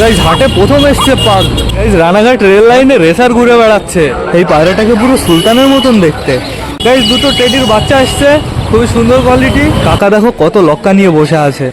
Guys হাটে প্রথম এসছে পার্ক। গাইজ রানাঘাট রেল লাইনে রেসার ঘুরে বেড়াচ্ছে। এই পায়রাটাকে পুরো সুলতানের মতন দেখতে। গাইজ দুটো টেডির বাচ্চা আসছে খুবই সুন্দর কোয়ালিটি কাকা দেখো কত লক্কা নিয়ে বসে আছে।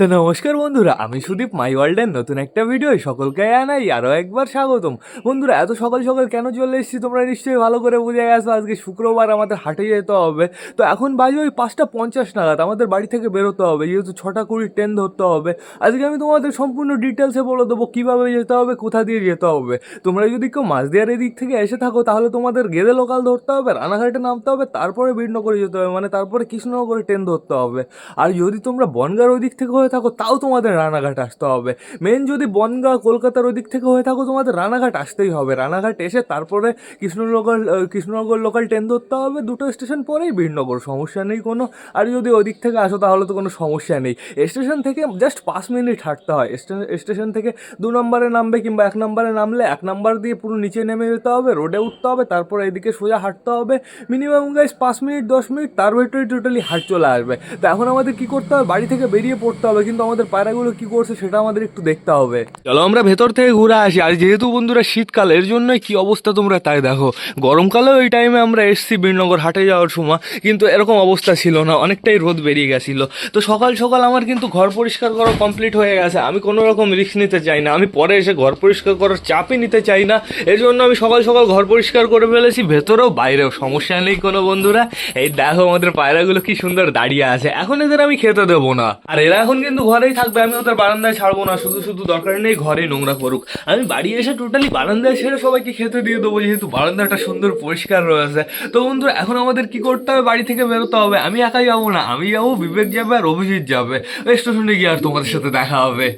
তো নমস্কার বন্ধুরা, আমি সুদীপ মাই ওয়ার্ল্ডের নতুন একটা ভিডিও সকলকে আনাই আরও একবার স্বাগতম। বন্ধুরা, এত সকাল সকাল কেন চলে এসেছি তোমরা নিশ্চয়ই ভালো করে বুঝে গেছো, আজকে শুক্রবার আমাদের হাটে যেতে হবে। তো এখন বাজে ওই পাঁচটা পঞ্চাশ নাগাদ, আমাদের বাড়ি থেকে বেরোতে হবে, যেহেতু ছটা কুড়ি ট্রেন ধরতে হবে। আজকে আমি তোমাদের সম্পূর্ণ ডিটেলসে বলে দেবো, কীভাবে যেতে হবে, কোথা দিয়ে যেতে হবে। তোমরা যদি কেউ মাঝদিয়ার দিক থেকে এসে থাকো, তাহলে তোমাদের গেদে লোকাল ধরতে হবে, রানাঘাটে নামতে হবে, তারপরে বীরনগরে যেতে হবে মানে তারপরে কৃষ্ণনগরে ট্রেন ধরতে হবে। আর যদি তোমরা বনগার ওই দিক থেকে থাকো, তাও তোমাদের রানাঘাট আসতে হবে। মেন যদি বনগাঁ, কলকাতার ওই থেকে হয়ে থাকো, তোমাদের রানাঘাট আসতেই হবে। রানাঘাট এসে তারপরে কৃষ্ণনগর কৃষ্ণনগর লোকাল ট্রেন ধরতে হবে। দুটো স্টেশন পরেই বীরনগর সমস্যা নেই কোনো। আর যদি ওই থেকে আসো, তাহলে তো কোনো সমস্যা নেই। স্টেশন থেকে জাস্ট পাঁচ মিনিট হাঁটতে হয়। স্টে- স্টেশন থেকে দু নম্বরে নামবে কিংবা এক নম্বরে নামলে, এক নম্বর দিয়ে পুরো নিচে নেমে যেতে হবে রোডে উঠতে হবে, তারপর এদিকে সোজা হাঁটতে হবে। মিনিমাম গাইস পাঁচ মিনিট দশ মিনিট তার ভেতরে টোটালি হাঁট চলে আসবে। তো এখন আমাদের কি করতে হবে? বাড়ি থেকে বেরিয়ে পড়তে হবে। কিন্তু আমাদের পায়রাগুলো কি করছে সেটা আমাদের একটু দেখতে হবে। চলো আমরা ভেতর থেকে ঘুরে আসি। আর যেহেতু বন্ধুরা শীতকাল, এর জন্যই কি অবস্থা তোমরা তাই দেখো। গরমকালেও এই টাইমে আমরা এসছি বীরনগর হাটে যাওয়ার সময়, কিন্তু এরকম অবস্থা ছিল না, অনেকটাই রোদ বেরিয়ে গেছিল। তো সকাল সকাল আমার কিন্তু ঘর পরিষ্কার করা কমপ্লিট হয়ে গেছে। আমি কোনো রকম রিস্ক নিতে চাই না। আমি পরে এসে ঘর পরিষ্কার করার চাপই নিতে চাই না। এর জন্য আমি সকাল সকাল ঘর পরিষ্কার করে ফেলেছি, ভেতরেও বাইরেও। সমস্যা নেই কোনো বন্ধুরা। এই দেখো আমাদের পায়রাগুলো কি সুন্দর দাঁড়িয়ে আছে। এখন এদের আমি খেতে দেবো না। আর এরা এখন কিন্তু ঘরেই থাকবে, আমি ওদের বারান্দায় ছাড়বো না, শুধু শুধু দরকার নেই ঘরে নোংরা করুক আমি বাড়ি এসে টোটালি বারান্দায় ছেড়ে সবাইকে খেতে দিয়ে দেবো, যেহেতু বারান্দাটা সুন্দর পরিষ্কার রয়েছে। তো বন্ধুরা, এখন আমাদের কি করতে হবে? বাড়ি থেকে বেরোতে হবে। আমি একাই যাব না, আমি যাব বিবেক যাবে আর অভিজিৎ যাবে। স্টেশনে গিয়ে আর তোমাদের সাথে দেখা হবে।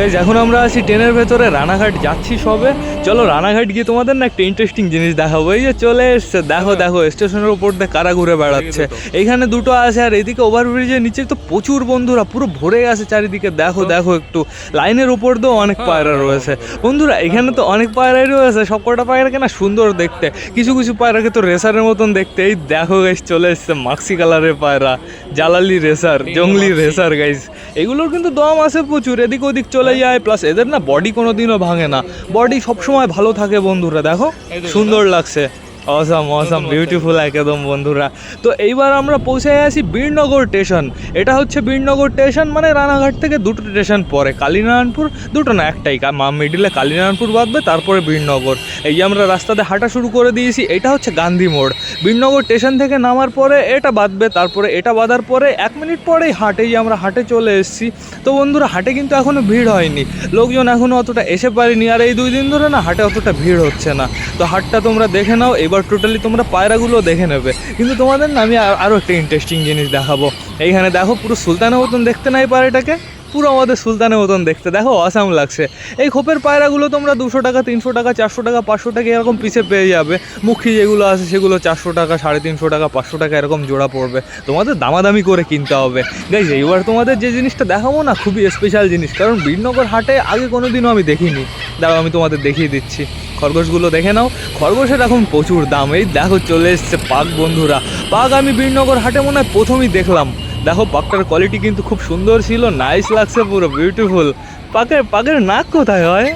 এই এখন আমরা আছি ট্রেনের ভেতরে রানাঘাট যাচ্ছি সবে। চলো রানাঘাট গিয়ে তোমাদের না একটা ইন্টারেস্টিং জিনিস দেখাবো। এই যে চলে এসছে দেখো দেখো স্টেশনের উপর দিয়ে কারা ঘুরে বেড়াচ্ছে। এইখানে দুটো। আছে আর এদিকে ওভারব্রিজের নিচে তো প্রচুর বন্ধুরা পুরো ভরে গেছে চারিদিকে। দেখো দেখো একটু লাইনের উপর দিয়েও অনেক পায়রা রয়েছে। বন্ধুরা এখানে তো অনেক পায়রাই রয়েছে সব কটা পায়রাকে না সুন্দর দেখতে। কিছু কিছু পায়রাকে তো রেসারের মতন দেখতে। এই দেখো গাইস চলে এসছে মাক্সি কালারের পায়রা জালালি রেসার জঙ্গলি রেসার গাইস এগুলোর কিন্তু দম আছে প্রচুর এদিক ওদিক চলে যায় প্লাস এদের না বডি কোনোদিনও ভাঙে না। বডি সবসময় ভালো থাকে বন্ধুরা দেখো। সুন্দর লাগছে। অসাম অসাম বিউটিফুল একদম বন্ধুরা। তো এইবার আমরা পৌঁছে গেছি বীরনগর স্টেশন এটা হচ্ছে বীরনগর স্টেশন মানে রানাঘাট থেকে দুটো স্টেশন পরে। কালীনারায়ণপুর দুটো না একটাই। মিডিলে কালীনারায়ণপুর বাঁধবে তারপরে বীরনগর। এই যে আমরা রাস্তাতে হাঁটা শুরু করে দিয়েছি এটা হচ্ছে গান্ধী মোড়। বীরনগর স্টেশন থেকে নামার পরে এটা বাঁধবে তারপরে এটা বাঁধার পরে এক মিনিট পরেই হাটে যে আমরা হাটে চলে এসেছি। তো বন্ধুরা হাটে কিন্তু এখনও ভিড় হয়নি। লোকজন এখনও অতটা এসে পারেনি। আর এই দুই দিন ধরে না হাটে অতটা ভিড় হচ্ছে না। তো হাটটা তোমরা দেখে নাও এবার টোটালি তোমরা পায়রাগুলো দেখে নেবে। কিন্তু তোমাদের না, আমি আরও একটা ইন্টারেস্টিং জিনিস দেখাবো। এইখানে দেখো, পুরো সুলতানের মতন দেখতে নাই পায়রাটাকে, পুরো আমাদের সুলতানের মতন দেখতে। দেখো অসাম লাগছে। এই খোপের পায়রাগুলো তোমরা দুশো টাকা, তিনশো টাকা, চারশো টাকা, পাঁচশো টাকা এরকম পিছে পেয়ে যাবে। মুখী যেগুলো আছে সেগুলো চারশো টাকা, সাড়ে তিনশো টাকা, পাঁচশো টাকা এরকম জোড়া পড়বে। তোমাদের দামাদামি করে কিনতে হবে। গাইজ এইবার তোমাদের যে জিনিসটা দেখাবো না, খুবই স্পেশাল জিনিস। কারণ বীরনগর হাটে আগে কোনো দিনও আমি দেখিনি। দাঁড়াও, আমি তোমাদের দেখিয়ে দিচ্ছি। খরগোশগুলো দেখে নাও। খরগোশের এখন প্রচুর দাম। এই দেখো চলে এসছে পাক বন্ধুরা। পাক আমি বীরনগর হাটে মনে হয় প্রথমেই দেখলাম। দেখো, পাকটার কোয়ালিটি কিন্তু খুব সুন্দর ছিল নাইস লাগছে, পুরো বিউটিফুল পাকের পাকের নাক কোথায় হয়?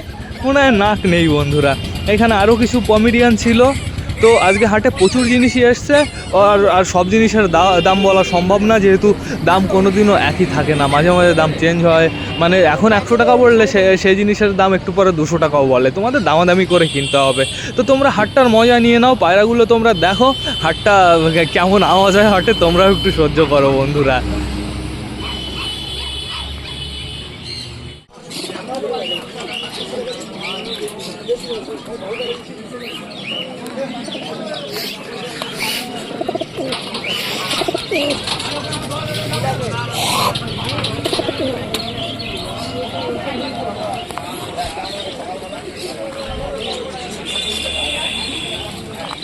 মনে হয় নাক নেই বন্ধুরা। এখানে আরও কিছু পমিডিয়ান ছিল। তো আজকে হাটে প্রচুর জিনিসই এসছে আর আর সব জিনিসের দাম বলা সম্ভব না, যেহেতু দাম কোনো দিনও একই থাকে না। মাঝে মাঝে দাম চেঞ্জ হয়। মানে এখন একশো টাকা বললে সে, সেই জিনিসের দাম একটু পরে দুশো টাকাও বলে। তোমাদের দামাদামি করে কিনতে হবে। তো তোমরা হাটটার মজা নিয়ে নাও, পায়রাগুলো তোমরা দেখো। হাটটা কেমন আওয়াজ হয় হাটে, তোমরাও একটু সহ্য করো বন্ধুরা।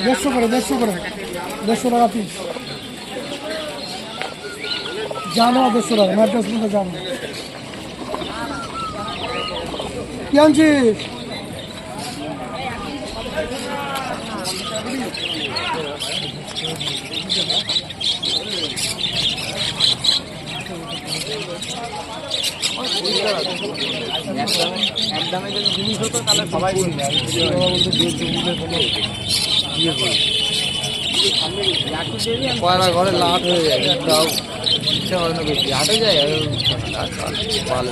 দেড়শো করে দেড়শো করে দেড়শো টাকা পিস জানো দেড়শো টাকা ম্যাড্রাস মধ্যে জানো কি আনছিস একদমে যদি জিনিস হতো ঘরে লাট হয়ে যায় তাও ইচ্ছা হয় না বেশি। হাটে যায় ভালো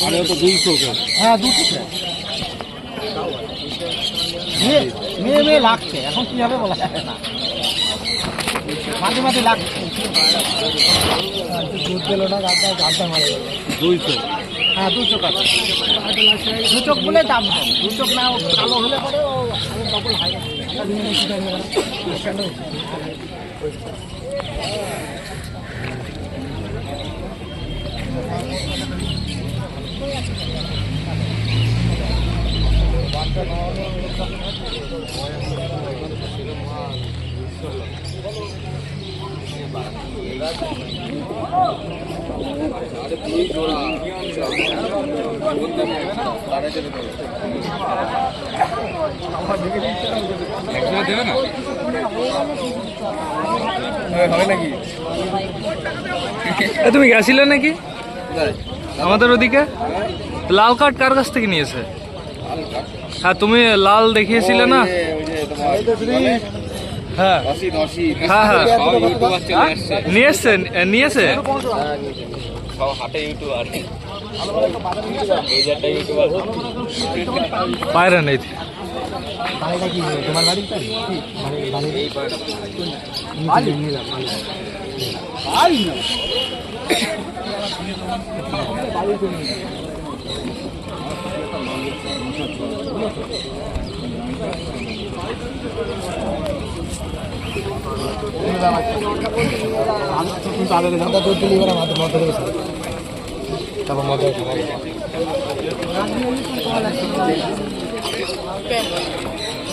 ভালো হ্যাঁ দুটো মেয়ে মেয়ে লাগছে। এখন কি হবে বলা যাবে না। মাঝে মাঝে লাগছে। দুধ পেল না গাছটা গাছটা মারে দুইশো। হ্যাঁ দুশো টাকা। দু বলে দাম কম। দু না কালো হলে পরে ও ডবল হয়। এ, তুমি গেছিলে নাকি আমাদের ওদিকে? লাল কার্ড কার কাছ থেকে নিয়েছে? হ্যাঁ তুমি লাল দেখিয়েছিলে না? হ্যাঁ। হ্যাঁ হ্যাঁ। নিয়ে নিয়েছে? বাইরে নেই। মধ্যে রয়েছে তারপর মধ্যে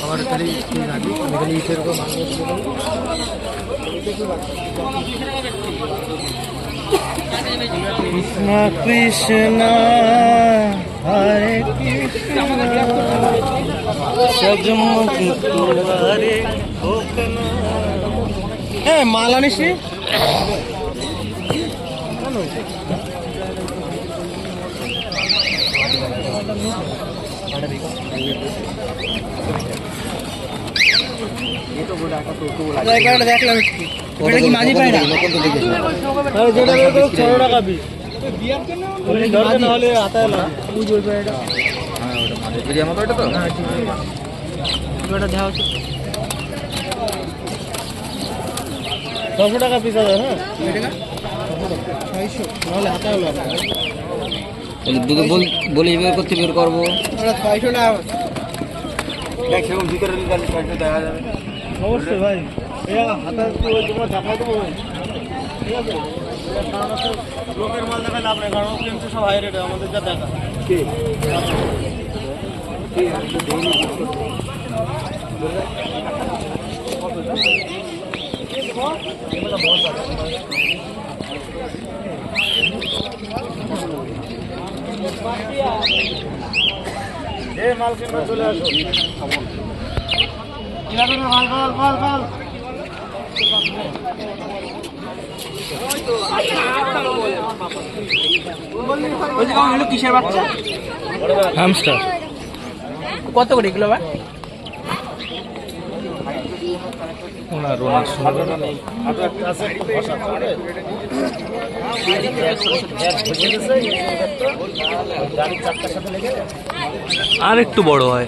আমার খালি রাখি খালি ইটের কৃষ্ণ কৃষ্ণ হরে কৃষ্ণ। সজমুখ হরে হ্যাঁ দেখলাম। কি মাঝি পায় না যেটা ছশো টাকা পিস দরকার না হলে আতায় না বুঝবে এটা হ্যাঁ? ঠিক আছে ওটা দেওয়া হচ্ছে ছশো টাকা পিস হ্যাঁ ছয়শো নাহলে হাতে হলো দুটো বলি বের করতে বের করব ছয়শো টাকা অবশ্যই ভাই। হাতে তোমরা চাপাই দেবো ঠিক আছে? কারণ হচ্ছে লোকের মাল দেখা লাভ নেই কারণ কিন্তু সব হাই রেটে আমাদের যা দেখা। এই মাল কিনবে চলে আসো। কিসের বাচ্চা হ্যামস্টার কত করে এগুলো ভাই? ওনার ওনার আর একটু বড় হয়।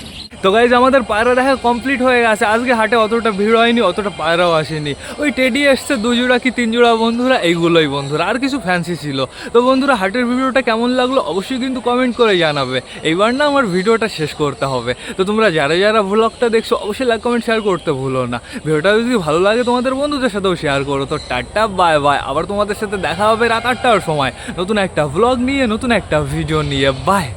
তো গাইজ আমাদের পায়রা দেখা কমপ্লিট হয়ে গেছে। আজকে হাটে অতটা ভিড় হয়নি, অতটা পায়রাও আসেনি। ওই টেডি এসছে দু জোড়া কি তিন জোড়া বন্ধুরা? এইগুলোই বন্ধুরা, আর কিছু ফ্যান্সি ছিল। তো বন্ধুরা, হাটের ভিডিওটা কেমন লাগল অবশ্যই কিন্তু কমেন্ট করে জানাবে। এইবার না আমার ভিডিওটা শেষ করতে হবে। তো তোমরা যারা যারা ভ্লগটা দেখছ, অবশ্যই লাইক কমেন্ট শেয়ার করতে ভুলো না। ভিডিওটা যদি ভালো লাগে তোমাদের বন্ধুদের সাথেও শেয়ার করো। তো টাটা বাই বাই আবার তোমাদের সাথে দেখা হবে রাত আটটার সময়। নতুন একটা ভ্লগ নিয়ে, নতুন একটা ভিডিও নিয়ে। বাই